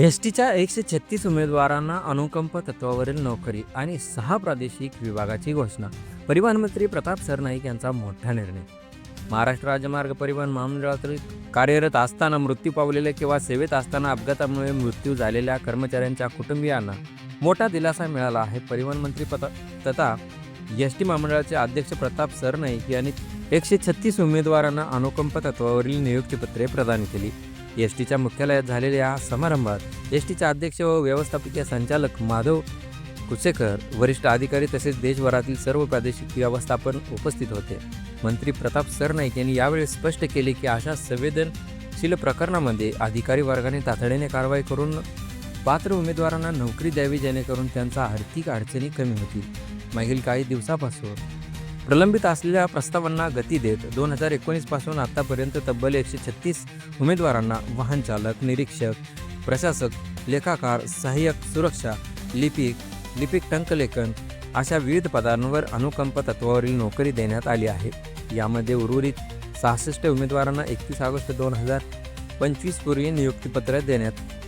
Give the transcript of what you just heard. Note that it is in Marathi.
एस टीच्या एकशे छत्तीस उमेदवारांना अनुकंप तत्वावरील नोकरी आणि सहा प्रादेशिक विभागाची घोषणा. परिवहन मंत्री प्रताप सरनाईक यांचा मोठा निर्णय. महाराष्ट्र राज्य मार्ग परिवहन महामंडळातील कार्यरत असताना मृत्यू पावलेले किंवा सेवेत असताना अपघातामुळे मृत्यू झालेल्या कर्मचाऱ्यांच्या कुटुंबियांना मोठा दिलासा मिळाला आहे. परिवहन मंत्री पता तथा एस टी महामंडळाचे अध्यक्ष प्रताप सरनाईक यांनी एकशे छत्तीस उमेदवारांना अनुकंप तत्वावरील नियुक्तीपत्रे प्रदान केली. एस टीच्या मुख्यालयात झालेल्या समारंभात एस टीचे अध्यक्ष व व्यवस्थापकीय संचालक माधव कुचेकर वरिष्ठ अधिकारी तसेच देशभरातील सर्व प्रादेशिक व्यवस्थापन उपस्थित होते. मंत्री प्रताप सरनाईक यांनी यावेळी स्पष्ट केले की अशा संवेदनशील प्रकरणामध्ये अधिकारी वर्गाने तातडीने कारवाई करून पात्र उमेदवारांना नोकरी द्यावी जेणेकरून त्यांचा आर्थिक अडचणी कमी होतील. मागील काही दिवसापासून प्रलंबित असलेल्या प्रस्तावांना गती देत दोन हजार एकोणीसपासून आत्तापर्यंत तब्बल एकशे छत्तीस उमेदवारांना वाहन चालक निरीक्षक प्रशासक लेखाकार सहाय्यक सुरक्षा लिपिक लिपिक टंकलेखन अशा विविध पदांवर अनुकंप तत्वावरील नोकरी देण्यात आली आहे. यामध्ये उर्वरित सहासष्ट उमेदवारांना एकतीस ऑगस्ट दोन हजार पंचवीस पूर्वी नियुक्तीपत्र देण्यात